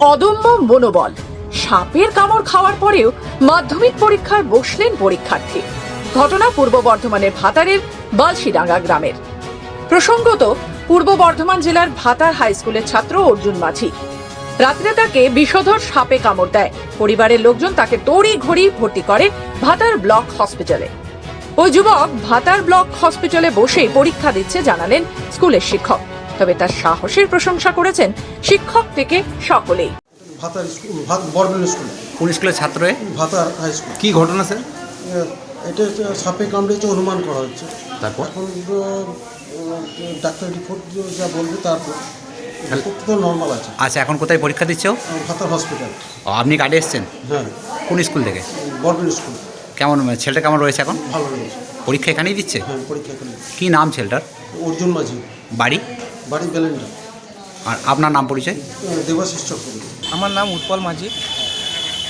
অদম্য মনোবল। সাপের কামড় খাওয়ার পরেও মাধ্যমিক পরীক্ষায় বসলেন পরীক্ষার্থী। ঘটনা পূর্ব বর্ধমানের ভাতারের বালশিডাঙ্গা গ্রামের। প্রসঙ্গত, পূর্ব বর্ধমান জেলার ভাতার হাই স্কুলের ছাত্র অর্জুন মাঝি। রাত্রে তাকে বিষধর সাপে কামড় দেয়। পরিবারের লোকজন তাকে তড়ি ঘড়ি ভর্তি করে ভাতার ব্লক হসপিটালে। ওই যুবক ভাতার ব্লক হসপিটালে বসেই পরীক্ষা দিচ্ছে, জানালেন স্কুলের শিক্ষক। তবে তার সাহসের প্রশংসা করেছেন শিক্ষক থেকে সকলেই। ভাতার স্কুল ভাত বরবেল স্কুল। কোন স্কুলের ছাত্র? ভাতার হাই স্কুল। কি ঘটনা স্যার? এটা হচ্ছে সাপে কামড়েছে অনুমান করা হচ্ছে। তারপর? এখন ডাক্তার রিপোর্ট যা বলবে তারপর। নর্মাল আছে। আচ্ছা এখন কোথায় পরীক্ষা দিচ্ছেও আহ, ভাতার হসপিটাল ও, আপনি গাড়ি এসছেন? হ্যাঁ। কোন স্কুল থেকে? বরবেল স্কুল। কেমন ছেলেটা কেমন রয়েছে এখন? ভালো রয়েছে। পরীক্ষা এখানেই দিচ্ছে? হ্যাঁ পরীক্ষা করে কি নাম ছেলেটার? অর্জুন মাঝি। বাড়ি? বাড়ি বেলেন্ডা আর আপনার নাম পরিচয়? দেবাশিস চক্রবর্তী। আমার নাম উৎপল মাঝি।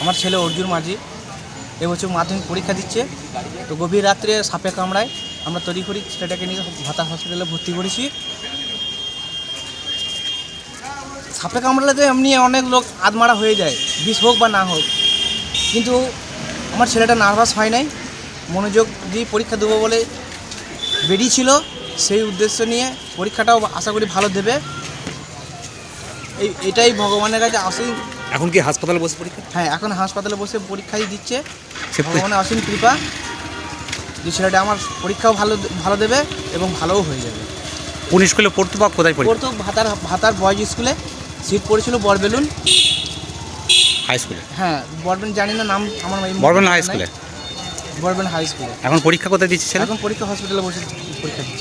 আমার ছেলে অর্জুন মাঝি। এবছর মাধ্যমিক পরীক্ষা দিচ্ছে। তো গভীর রাত্রে সাপে কামড়ায়। আমরা তৈরি করি ছেলেটাকে নিয়ে ভাতা হসপিটালে ভর্তি করেছি। সাপে কামড়ালে তো এমনি অনেক লোক আদমারা হয়ে যায়। বিষ হোক বা না হোক। কিন্তু আমার ছেলেটা নার্ভাস হয় নাই। মনোযোগ দিয়ে পরীক্ষা দেবো বলে বেরিয়েছিল সেই উদ্দেশ্য নিয়ে পরীক্ষাটাও আশা করি ভালো দেবে। এই এটাই ভগবানের কাছে অসীম এখন কি হাসপাতালে বসে পরীক্ষা? হ্যাঁ এখন হাসপাতালে বসে পরীক্ষাই দিচ্ছে। সে ভগবানের অসীম কৃপা। যে ছেলেটা আমার পরীক্ষাও ভালো ভালো দেবে এবং ভালোও হয়ে যাবে। কোন স্কুলে পড়তো বা কোথায় পড়তো? পড়তো ভাতার ভাতার বয়েজ স্কুলে। সিট পড়েছিল বরবেলুন। হাই স্কুলে? হ্যাঁ বরবেন জানি না নাম আমার বরবেন হাই স্কুলে? বরবেন হাই স্কুলে। এখন পরীক্ষা কোথায় দিচ্ছে এখন পরীক্ষা হসপিটালে বসে পরীক্ষা দিচ্ছে।